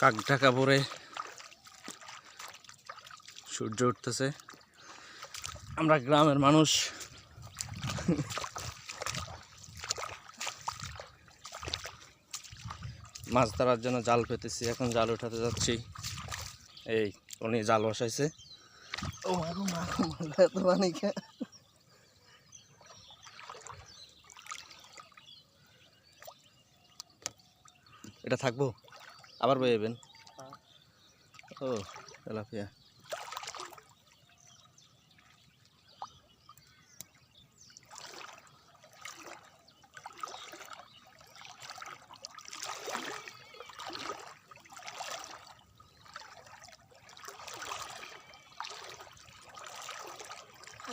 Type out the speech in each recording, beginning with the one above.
কাক ঢাকা পরে সূর্য উঠতেছে। আমরা গ্রামের মানুষ। মাছ ধরার জন্য জাল পেতেছি এখন জাল উঠাতে যাচ্ছি। এই উনি জাল বসাইছে। ও পানি এটা থাকব? আবার বইবেন ও তেলাপিয়া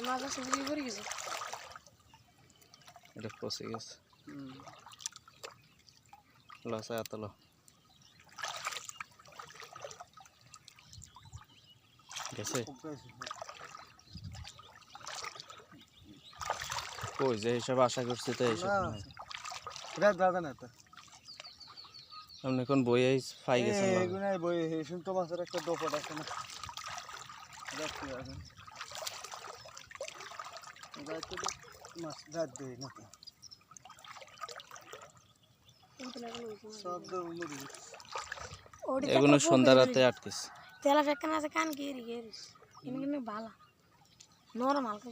আমার কাছে বিক্রি করে গেছে এটা পচে গেছে লস এত লো গেছে কই যে হিসাবে আশা করছি তো এইসব না। নাই। রাত দাদা না তো। আপনি এখন বই পাই গেছেন না? এগুলাই বই হেসুন তো মাছের একটা দোপট আছে না। রাখতে আছে রাতে মাছ রাত দেই না তো। সব তো মুড়ি এগুলো সন্ধ্যা রাতে আটকেছে। তেলা ফেকান আছে, কান গেরি গেরিস এনে কিন্তু ভালো নরম হালকা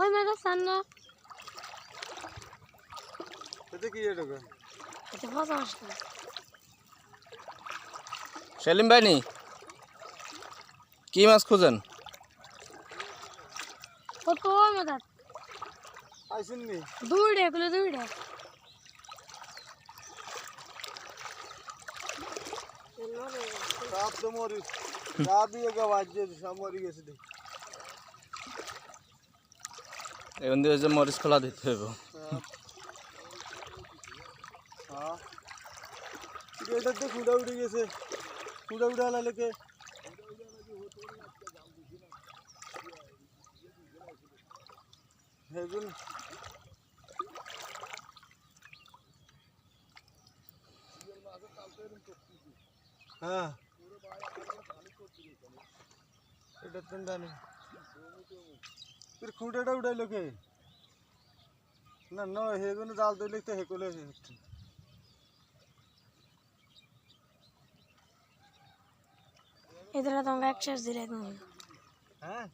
ওই মেয়েটা সান্না। কি এটা সেলিম ভাইনি কি মাছ খুঁজেন? এগুলো দুইটা। সব তো মরি রাত দিয়ে গা সব মরি গেছে দেখ। এখন দিয়ে মরিচ খোলা দিতে হবে এটা তো খুঁড়া উঠে গেছে খুঁড়া উঠে আলালেকে হেগুন হ্যাঁ এটা তো জানি তোর খুঁড়াটা উঠাইলো কে না না হেগুন জাল দিলে তো হেকুলে इधर तो मैं एक्सर दिले हैं। हाँ?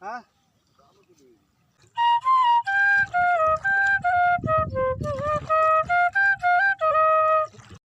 हाँ?